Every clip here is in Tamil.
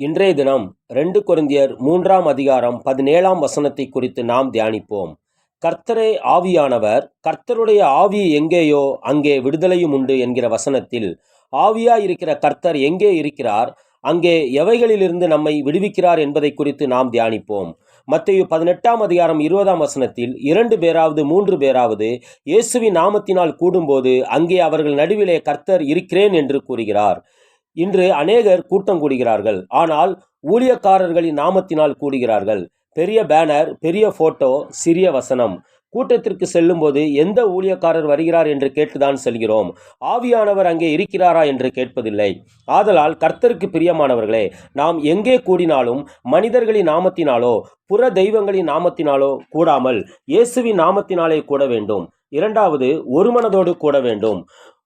இன்றைய தினம் ரெண்டு குருந்தியர் மூன்றாம் அதிகாரம் பதினேழாம் வசனத்தை குறித்து நாம் தியானிப்போம். கர்த்தரே ஆவியானவர் கர்த்தருடைய ஆவி எங்கேயோ அங்கே விடுதலையும் உண்டு என்கிற வசனத்தில் ஆவியா இருக்கிற கர்த்தர் எங்கே இருக்கிறார் அங்கே எவைகளிலிருந்து நம்மை விடுவிக்கிறார் என்பதை குறித்து நாம் தியானிப்போம். மத்தையு பதினெட்டாம் அதிகாரம் இருபதாம் வசனத்தில் இரண்டு பேராவது மூன்று பேராவது இயேசுவின் நாமத்தினால் கூடும்போது அங்கே அவர்கள் நடுவிலே கர்த்தர் இருக்கிறேன் என்று கூறுகிறார். இன்று அநேகர் கூட்டம் கூடுகிறார்கள். ஆனால் ஊழியக்காரர்களின் நாமத்தினால் கூடுகிறார்கள். பெரிய பேனர் பெரிய போட்டோ சிறிய வசனம். கூட்டத்திற்கு செல்லும்போது எந்த ஊழியக்காரர் வருகிறார் என்று கேட்டுதான் செல்கிறோம். ஆவியானவர் அங்கே இருக்கிறாரா என்று கேட்பதில்லை. ஆதலால் கர்த்தருக்கு பிரியமானவர்களே நாம் எங்கே கூடினாலும் மனிதர்களின் நாமத்தினாலோ புற தெய்வங்களின் நாமத்தினாலோ கூடாமல் இயேசுவின் நாமத்தினாலே கூட வேண்டும். இரண்டாவது ஒரு மனதோடு கூட வேண்டும்.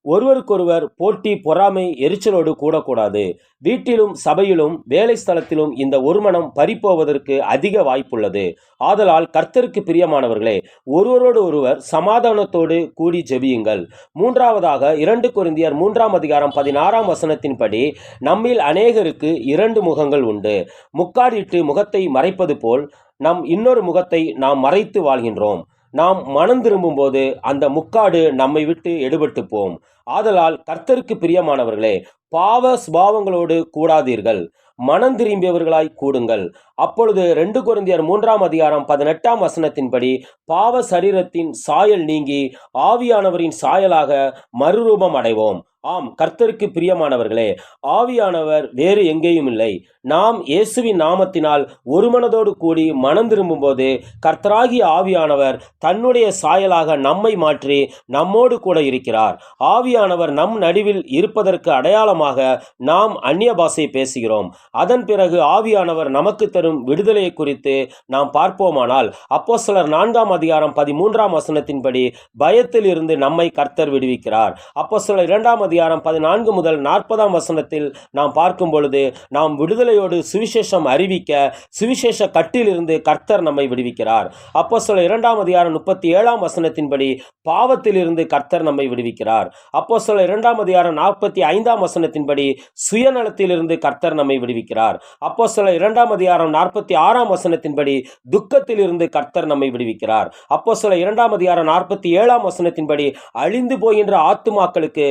ஒருவருக்கொருவர் போட்டி பொறாமை எரிச்சலோடு கூடக்கூடாது. வீட்டிலும் சபையிலும் வேலை ஸ்தலத்திலும் இந்த ஒருமனம் பறிப்போவதற்கு அதிக வாய்ப்புள்ளது. ஆதலால் கர்த்தருக்கு பிரியமானவர்களே ஒருவரோடு ஒருவர் சமாதானத்தோடு கூடி ஜெபியுங்கள். மூன்றாவதாக இரண்டு குருந்தியர் மூன்றாம் அதிகாரம் பதினாறாம் வசனத்தின்படி நம்மில் அநேகருக்கு இரண்டு முகங்கள் உண்டு. முக்காடிட்டு முகத்தை மறைப்பது போல் நம் இன்னொரு முகத்தை நாம் மறைத்து வாழ்கின்றோம். நாம் மனம் திரும்பும்போது அந்த முக்காடு நம்மை விட்டு எடுபட்டு போம் ஆதலால் கர்த்தருக்கு பிரியமானவர்களே பாவ சுபாவங்களோடு கூடாதீர்கள். மனம் திரும்பியவர்களாய் கூடுங்கள். அப்பொழுது ரெண்டு குருந்தியர் மூன்றாம் அதிகாரம் பதினெட்டாம் வசனத்தின்படி பாவ சரீரத்தின் சாயல் நீங்கி ஆவியானவரின் சாயலாக மறுரூபம் அடைவோம். ஆம் கர்த்தருக்கு பிரியமானவர்களே ஆவியானவர் வேறு எங்கேயும் இல்லை. நாம் இயேசுவின் நாமத்தினால் ஒரு மனதோடு கூடி மனம் திரும்பும்போது கர்த்தராகிய ஆவியானவர் தன்னுடைய சாயலாக நம்மை மாற்றி நம்மோடு கூட இருக்கிறார். ஆவியானவர் நம் நடுவில் இருப்பதற்கு அடையாளமாக நாம் அந்நிய பாஷை பேசுகிறோம். அதன் பிறகு ஆவியானவர் நமக்கு தரும் விடுதலையை குறித்து நாம் பார்ப்போமானால் அப்போ சிலர் நான்காம் அதிகாரம் பதிமூன்றாம் வசனத்தின்படி பயத்தில் இருந்து நம்மை கர்த்தர் விடுவிக்கிறார். அப்போ சிலர் இரண்டாம் அதிகாரம் பதினான்கு முதல் நாற்பதாம் வசனத்தில் நாம் பார்க்கும் பொழுது நாம் விடுதலையோடு சுவிசேஷம் அறிவிக்க சுவிசேஷ கட்டிலிருந்து கர்த்தர் நம்மை விடுவிக்கிறார். அப்போ சொல்ல இரண்டாம் அதிகாரம் முப்பத்தி ஏழாம் வசனத்தின்படி பாவத்திலிருந்து கர்த்தர் நம்மை விடுவிக்கிறார். அப்போ சொல்ல இரண்டாம் அதிகாரம் நாற்பத்தி ஐந்தாம் வசனத்தின்படி சுயநலத்திலிருந்து கர்த்தர் நம்மை விடுவிக்கிறார். அப்போ சொல்ல இரண்டாம் அதிகாரம் நாற்பத்தி ஆறாம் வசனத்தின்படி துக்கத்திலிருந்து கர்த்தர் நம்மை விடுவிக்கிறார். அப்போ சொல்ல இரண்டாம் அதிகாரம் நாற்பத்தி ஏழாம் வசனத்தின்படி அழிந்து போகின்ற ஆத்துமாக்களுக்கு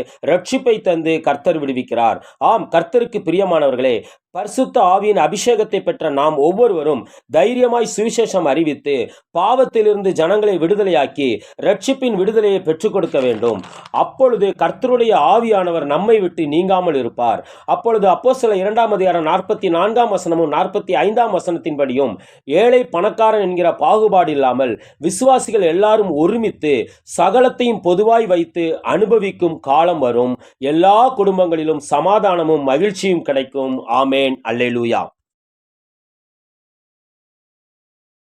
ரட்சிப்பை தந்து கர்த்தர் விடுவிக்கிறார். ஆம் கர்த்தருக்கு பிரியமானவர்களே பரிசுத்த ஆவியின் அபிஷேகத்தை பெற்ற நாம் ஒவ்வொருவரும் தைரியமாய் சுவிசேஷம் அறிவித்து பாவத்திலிருந்து ஜனங்களை விடுதலையாக்கி ரட்சிப்பின் விடுதலையை பெற்றுக் கொடுக்க வேண்டும். அப்பொழுது கர்த்தருடைய ஆவியானவர் நம்மை விட்டு நீங்காமல் இருப்பார். அப்பொழுது அப்போ சில இரண்டாம் அதிகாரம் நாற்பத்தி நான்காம் வசனமும் நாற்பத்தி ஐந்தாம் வசனத்தின்படியும் ஏழை பணக்காரன் என்கிற பாகுபாடு இல்லாமல் விசுவாசிகள் எல்லாரும் ஒருமித்து சகலத்தையும் பொதுவாய் வைத்து அனுபவிக்கும் காலம் வரும். எல்லா குடும்பங்களிலும் சமாதானமும் மகிழ்ச்சியும் கிடைக்கும். ஆமே ஆமேன். அல்லேலூயா.